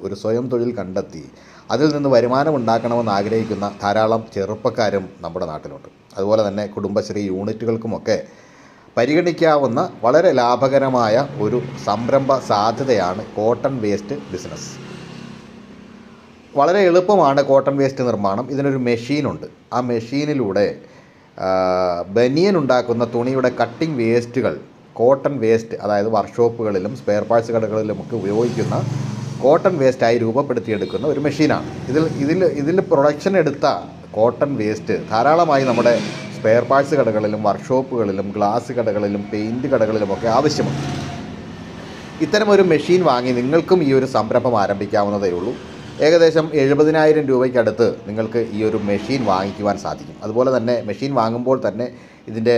ഒരു സ്വയം തൊഴിൽ കണ്ടെത്തി അതിൽ നിന്ന് വരുമാനം ഉണ്ടാക്കണമെന്ന് ആഗ്രഹിക്കുന്ന ധാരാളം ചെറുപ്പക്കാരും നമ്മുടെ നാട്ടിലുണ്ട്. അതുപോലെ തന്നെ കുടുംബശ്രീ യൂണിറ്റുകൾക്കുമൊക്കെ പരിഗണിക്കാവുന്ന വളരെ ലാഭകരമായ ഒരു സംരംഭ സാധ്യതയാണ് കോട്ടൺ വേസ്റ്റ് ബിസിനസ്. വളരെ എളുപ്പമാണ് കോട്ടൺ വേസ്റ്റ് നിർമ്മാണം. ഇതിനൊരു മെഷീനുണ്ട്. ആ മെഷീനിലൂടെ ബനിയൻ ഉണ്ടാക്കുന്ന തുണിയുടെ കട്ടിംഗ് വേസ്റ്റുകൾ കോട്ടൺ വേസ്റ്റ് അതായത് വർക്ക്ഷോപ്പുകളിലും സ്പെയർ പാർട്സ് കടകളിലുമൊക്കെ ഉപയോഗിക്കുന്ന കോട്ടൺ വേസ്റ്റായി രൂപപ്പെടുത്തിയെടുക്കുന്ന ഒരു മെഷീനാണ് ഇതിൽ ഇതിൽ ഇതിൽ പ്രൊഡക്ഷൻ എടുത്ത കോട്ടൺ വേസ്റ്റ് ധാരാളമായി നമ്മുടെ സ്പെയർ പാർട്സ് കടകളിലും വർക്ക്ഷോപ്പുകളിലും ഗ്ലാസ് കടകളിലും പെയിന്റ് കടകളിലുമൊക്കെ ആവശ്യമുണ്ട് ഇത്തരമൊരു മെഷീൻ വാങ്ങി നിങ്ങൾക്കും ഈ ഒരു സംരംഭം ആരംഭിക്കാവുന്നതേ ഉള്ളൂ. ഏകദേശം എഴുപതിനായിരം രൂപയ്ക്കടുത്ത് നിങ്ങൾക്ക് ഈ ഒരു മെഷീൻ വാങ്ങിക്കുവാൻ സാധിക്കും. അതുപോലെ തന്നെ മെഷീൻ വാങ്ങുമ്പോൾ തന്നെ ഇതിന്റെ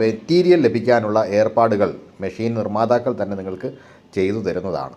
മെറ്റീരിയൽ ലഭിക്കാനുള്ള ഏർപ്പാടുകൾ മെഷീൻ നിർമ്മാതാക്കൾ തന്നെ നിങ്ങൾക്ക് ചെയ്തു തരുന്നതാണ്.